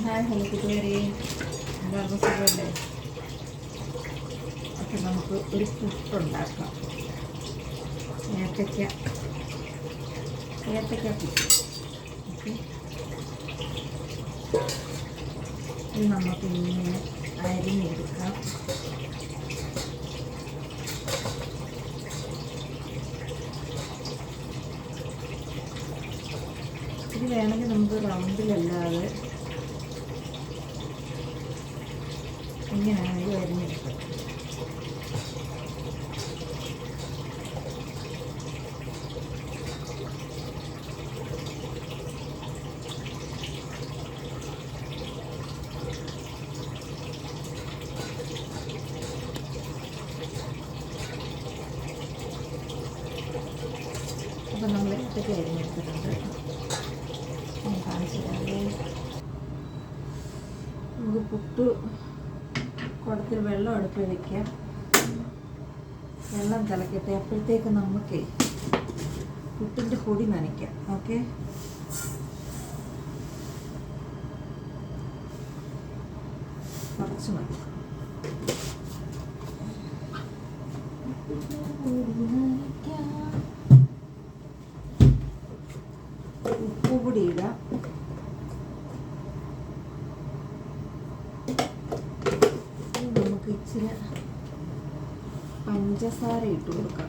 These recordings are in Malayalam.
ഹായ് ഹലോ കൂട്ടുകാരെ എല്ലാവർക്കും സുഖമല്ലേ? അപ്പം നമുക്ക് ഒരു പുട്ടുണ്ടാക്കാം ഏത്തക്ക ഏത്തക്ക പുട്ട് ഓക്കെ. ഇത് നമുക്ക് ഇങ്ങനെ അരിഞ്ഞെടുക്കാം. ഇത് വേണമെങ്കിൽ നമുക്ക് റൗണ്ടിലല്ലാതെ ഇങ്ങനെയാണ് ഇത് അരിഞ്ഞെടുത്തത് അപ്പം നമ്മൾ ഇതൊക്കെ അരിഞ്ഞെടുത്തിട്ടുണ്ട് കാണിച്ചു നമുക്ക് പുട്ട് കുടത്തിൽ വെള്ളം അടുപ്പിൽ വെക്കാം വെള്ളം തിളക്കട്ടെ. അപ്പോഴത്തേക്ക് നമുക്ക് പുട്ടിന്റെ പൊടി നനയ്ക്കാം. ഓക്കെ? കുറച്ച് മതി. ഉപ്പുപൊടി ഇടാം ഇനി നമുക്ക് ഇച്ചിരി പഞ്ചസാര ഇട്ട് കൊടുക്കാം.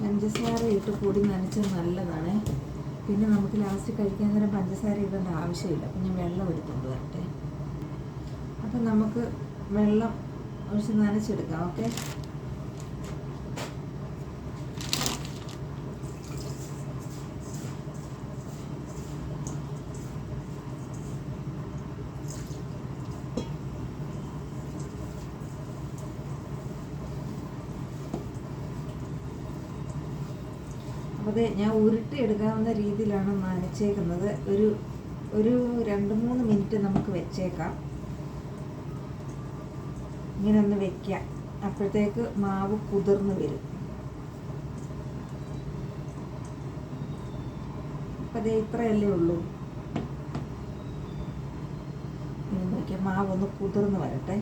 പഞ്ചസാര ഇട്ട് കൂടി നനച്ച നല്ലതാണ്. പിന്നെ നമുക്ക് ലാസ്റ്റ് കഴിക്കാൻ നേരം പഞ്ചസാര ഇടേണ്ട ആവശ്യമില്ല. പിന്നെ വെള്ളം എടുത്തുകൊണ്ട് വരട്ടെ. അപ്പം നമുക്ക് വെള്ളം ഒഴിച്ച് നനച്ചെടുക്കാം ഓക്കെ അപ്പോൾ ഞാൻ ഉരുട്ടി എടുക്കാവുന്ന രീതിയിലാണ് നനച്ചേക്കുന്നത് ഒരു ഒരു രണ്ട് മൂന്ന് മിനിറ്റ് നമുക്ക് വെച്ചേക്കാം. ഇങ്ങനെ ഒന്ന് വെക്കാം അപ്പോഴത്തേക്ക് മാവ് കുതിർന്ന് വരും. അപ്പം അതേ ഇത്രയല്ലേ ഉള്ളൂ. ഇനി മാവ് ഒന്ന് കുതിർന്ന് വരട്ടെ.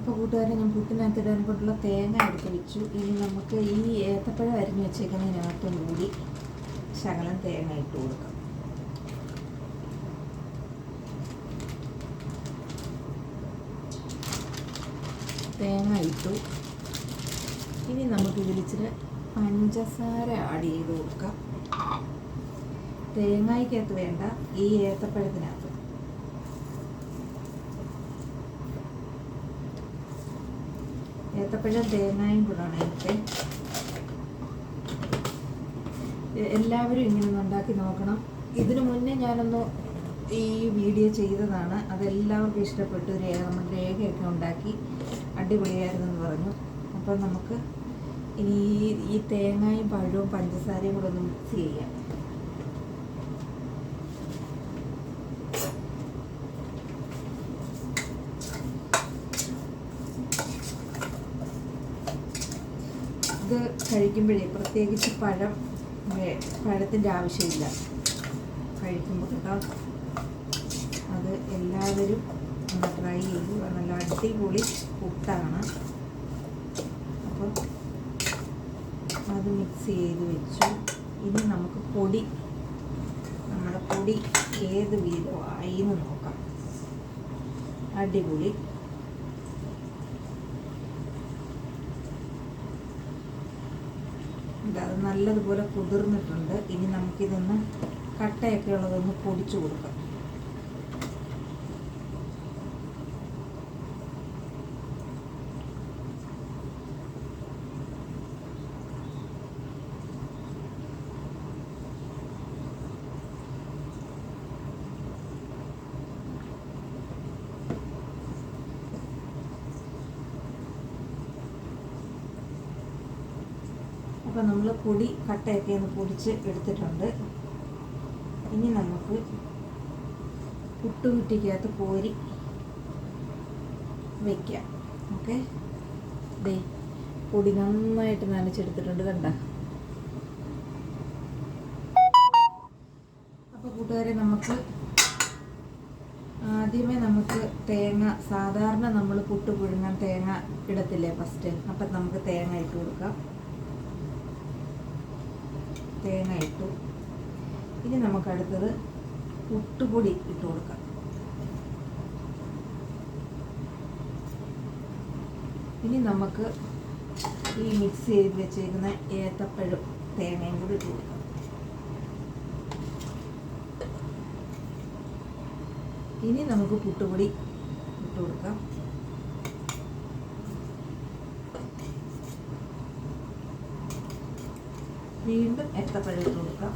അപ്പോൾ കൂട്ടുകാരെ ഞാൻ പുട്ടിനകത്ത് ഇടാൻ കൊണ്ടുള്ള തേങ്ങ എടുത്ത് വെച്ചു. ഇനി നമുക്ക് ഈ ഏത്തപ്പഴം അരിഞ്ഞു വെച്ചേക്കുന്നതിനകത്തും കൂടി ശകലം തേങ്ങ ഇട്ട് കൊടുക്കാം. തേങ്ങ ഇട്ടു. ഇനി നമുക്ക് ഇതിലിച്ചിരി പഞ്ചസാര ആഡ് ചെയ്ത് കൊടുക്കാം. തേങ്ങയ്ക്കകത്ത് വേണ്ട ഈ ഏത്തപ്പഴത്തിനകത്ത്. ഏത്തപ്പഴം തേങ്ങയും കൂടാണ് എനിക്ക്. എല്ലാവരും ഇങ്ങനെ ഉണ്ടാക്കി നോക്കണം. ഇതിനു മുന്നേ ഞാനൊന്ന് ഈ വീഡിയോ ചെയ്തതാണ്. അതെല്ലാവർക്കും ഇഷ്ടപ്പെട്ടു. രേഖ നമ്മൾ രേഖയൊക്കെ ഉണ്ടാക്കി അടിപൊളിയായിരുന്നെന്ന് പറഞ്ഞു. അപ്പോൾ നമുക്ക് ഇനി ഈ തേങ്ങയും പഴവും പഞ്ചസാരയും കൂടെ ഒന്ന് മിക്സ് ചെയ്യാം ഇത് കഴിക്കുമ്പോഴേ പ്രത്യേകിച്ച് പഴം പഴത്തിന്റെ ആവശ്യമില്ല. കഴിക്കുമ്പോൾ കേട്ടോ. അത് എല്ലാവരും ഒന്ന് ട്രൈ ചെയ്തു. നല്ല അടിപൊളി പുട്ടാണ് അപ്പോൾ അത് മിക്സ് ചെയ്ത് വെച്ചു. ഇനി നമുക്ക് പൊടി. നമ്മുടെ പൊടി ഏത് വീതമായി എന്ന് നോക്കാം. അടിപൊളി. അത് നല്ലതുപോലെ കുതിർന്നിട്ടുണ്ട്. ഇനി നമുക്കിതൊന്ന് കട്ടയൊക്കെ ഉള്ളതൊന്ന് പൊടിച്ചു കൊടുക്കാം. അപ്പോൾ നമ്മൾ പൊടി കട്ടയൊക്കെ ഒന്ന് പൊടിച്ച് എടുത്തിട്ടുണ്ട്. ഇനി നമുക്ക് പുട്ടുകുറ്റിക്കകത്ത് കോരി വയ്ക്കാം ഓക്കെ? ദേ പൊടി നന്നായിട്ട് നനച്ചെടുത്തിട്ടുണ്ട് കണ്ട. അപ്പോൾ കൂട്ടുകാരെ നമുക്ക് ആദ്യമേ നമുക്ക് തേങ്ങ സാധാരണ നമ്മൾ പുട്ട് പുഴുങ്ങാൻ തേങ്ങ ഇടത്തില്ലേ ഫസ്റ്റ് അപ്പം നമുക്ക് തേങ്ങ ഇട്ട് കൊടുക്കാം. തേങ്ങ ഇട്ടു ഇനി നമുക്ക് അടുത്തത് പുട്ടുപൊടി ഇട്ട് കൊടുക്കാം. ഇനി നമുക്ക് ഈ മിക്സ് ചെയ്ത് വെച്ചേക്കുന്ന ഏത്തപ്പഴം തേങ്ങയും കൂടി ഇട്ട് കൊടുക്കാം. ഇനി നമുക്ക് പുട്ടുപൊടി ഇട്ട് കൊടുക്കാം. വീണ്ടും ഏത്തപ്പഴം ഇട്ട് കൊടുക്കാം?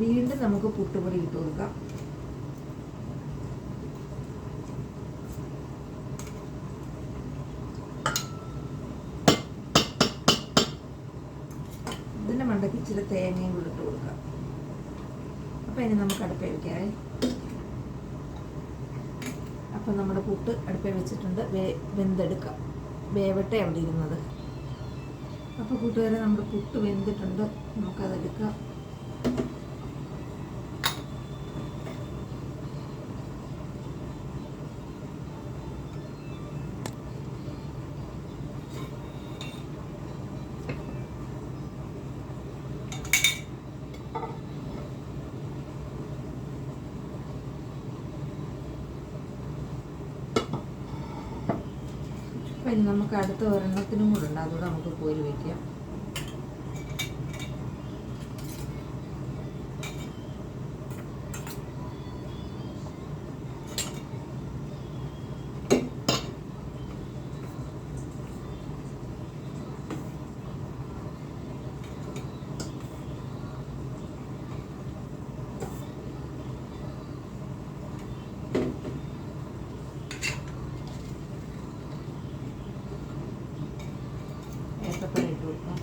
വീണ്ടും നമുക്ക് പുട്ടുപൊടി ഇട്ട് കൊടുക്കാം. ഇതിന്റെ മണ്ടയ്ക്ക് ഇച്ചിരി തേങ്ങയും കൂടി ഇട്ട് കൊടുക്കാം. അപ്പം ഇനി നമുക്ക് അടുപ്പേ അപ്പം നമ്മുടെ പുട്ട് അടുപ്പിൽ വെച്ചിട്ടുണ്ട്. വേ വെന്തെടുക്കാം. വേവട്ടെ അവിടെ ഇരുന്നത്. അപ്പോൾ കൂട്ടുകാരെ നമ്മുടെ പുട്ട് വെന്തിട്ടുണ്ട്. നമുക്കതെടുക്കാം അപ്പം ഇനി നമുക്ക് അടുത്ത ഒരെണ്ണത്തിനും കൂടെ ഉണ്ട്. അതുകൂടെ നമുക്ക് പോയി വയ്ക്കാം ഏത്തപ്പഴം ഇട്ട് കൊടുക്കാം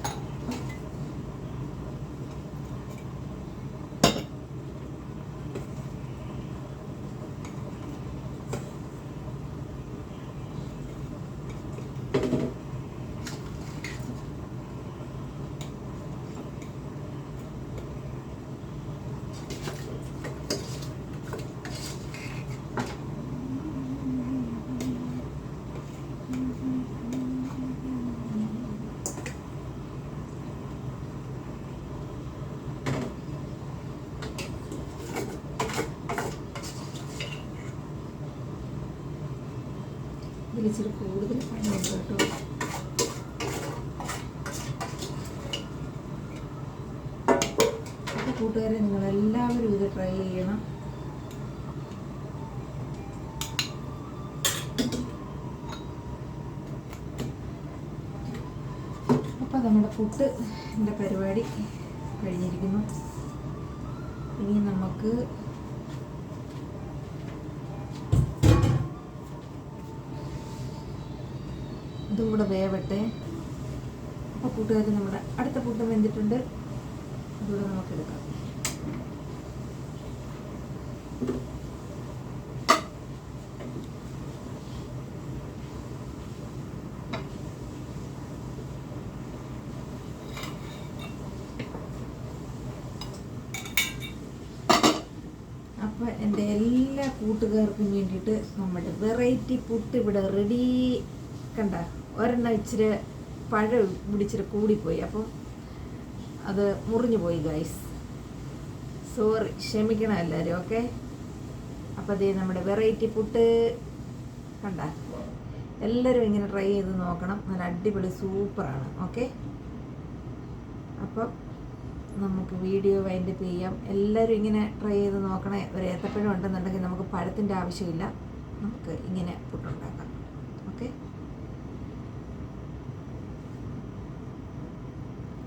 ഇതിൽ ഇച്ചിരി കൂടുതൽ പണിയുണ്ട് കേട്ടോ. കൂട്ടുകാരെ നിങ്ങളെല്ലാവരും ഇത് ട്രൈ ചെയ്യണം. അപ്പോൾ നമ്മുടെ ഫുഡ് എന്റെ പരിപാടി കഴിഞ്ഞിരിക്കുന്നു. ഇനി നമുക്ക് ഇതും കൂടെ വേവട്ടെ. അപ്പോൾ കൂട്ടുകാർ നമ്മുടെ അടുത്ത കൂട്ടം വെന്തിട്ടുണ്ട്. അതുകൂടെ നമുക്ക് എടുക്കാം. എന്റെ എല്ലാ കൂട്ടുകാർക്കും വേണ്ടിയിട്ട് നമ്മുടെ വെറൈറ്റി പുട്ട് ഇവിടെ റെഡി. കണ്ട? ഒരെണ്ണം ഇച്ചിരി പഴം പിടിച്ചിട്ട് കൂടിപ്പോയി. അപ്പം അത് മുറിഞ്ഞു പോയി ഗൈസ് സോറി ക്ഷമിക്കണം എല്ലാവരും ഓക്കെ അപ്പോൾ അതേ നമ്മുടെ വെറൈറ്റി പുട്ട് കണ്ട? എല്ലാവരും ഇങ്ങനെ ട്രൈ ചെയ്ത് നോക്കണം. നല്ല അടിപൊളി സൂപ്പറാണ് ഓക്കെ അപ്പം നമുക്ക് വീഡിയോ വൈൻഡപ്പ് ചെയ്യാം. എല്ലാവരും ഇങ്ങനെ ട്രൈ ചെയ്ത് നോക്കണേ. ഒരു ഏത്തപ്പഴം ഉണ്ടെന്നുണ്ടെങ്കിൽ നമുക്ക് പഴത്തിന്റെ ആവശ്യമില്ല. നമുക്ക് ഇങ്ങനെ പുട്ടുണ്ടാക്കാം